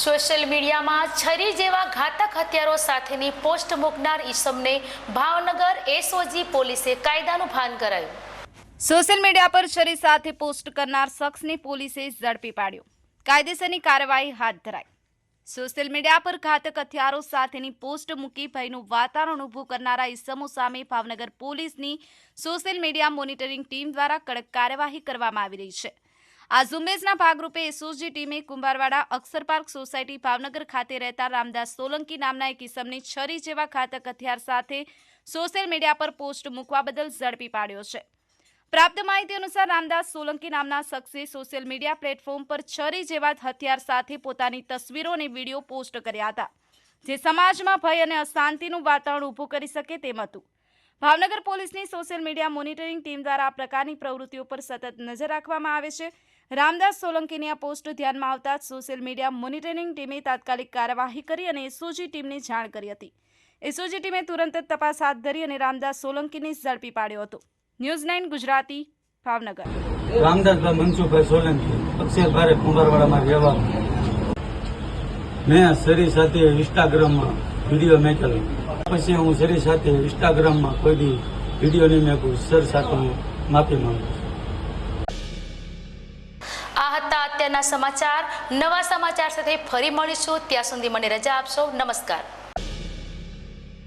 Social મીડિયામાં છરી જેવા ઘાતક હથિયારો સાથેની પોસ્ટ મૂકનાર ઈસમને ભાવનગર એસઓજી પોલીસે કાયદાનું ભાન કરાયું. સોશિયલ મીડિયા પર છરી સાથે પોસ્ટ કરનાર શખ્સને પોલીસે ઝડપી પાડ્યો. કાયદેસરની કાર્યવાહી હાથ ધરાઈ. સોશિયલ મીડિયા પર ઘાતક હથિયારો સાથેની પોસ્ટ મૂકી ભયનું વાતાવરણ ઊભું કરનારા ઈસમો સામે ભાવનગર પોલીસની સોશિયલ મીડિયા મોનિટરિંગ ટીમ દ્વારા કડક કાર્યવાહી કરવામાં આવી રહી છે. આ ઝુંબેશના ભાગરૂપે એસઓજી ટીમે કુંભારવાડા અક્ષર પાર્ક સોસાયટી ભાવનગર ખાતે રહેતા રામદાસ સોલંકી નામના એક કિસમની છરી જેવા ઘાતક હથિયાર સાથે સોશિયલ મીડિયા પર પોસ્ટ મૂકવા બદલ ઝડપી પાડ્યો છે. પ્રાપ્ત માહિતી અનુસાર રામદાસ સોલંકી નામના શખ્સે સોશિયલ મીડિયા પ્લેટફોર્મ પર છરી જેવા હથિયાર સાથે પોતાની તસવીરો અને વીડિયો પોસ્ટ કર્યા હતા, જે સમાજમાં ભય અને અશાંતિનું વાતાવરણ ઊભું કરી શકે તેમ હતું. ભાવનગર પોલીસની સોશિયલ મીડિયા મોનિટરિંગ ટીમ દ્વારા આ પ્રકારની પ્રવૃત્તિઓ પર સતત નજર રાખવામાં આવે છે. રામદાસ સોલંકીની આ પોસ્ટ ધ્યાનમાં આવતા સોશિયલ મીડિયા મોનિટરિંગ ટીમે તાત્કાલિક કાર્યવાહી કરી અને એસઓજી ટીમને જાણ કરી હતી. એસઓજી ટીમે તુરંત જ તપાસ હાથ ધરી અને રામદાસ સોલંકીને ઝડપી પાડ્યો હતો. News nine Gujarati, Bhavnagar. Ramdasbhai Mansukhbhai Solanki Akshar Bharat કુંભારવાડામાં રહેવા. મેં શરીર સાથે ઇન્સ્ટાગ્રામમાં વીડિયો મેકેલો. પછી હું શરીર સાથે ઇન્સ્ટાગ્રામમાં કોઈ દી વીડિયો નહીં મેકું સર સાથે હું માફી માંગુ આ હતા અત્યારના સમાચાર. નવા સમાચાર સાથે ફરી મળીશું. ત્યાં સુધી મને રજા આપશો. નમસ્કાર.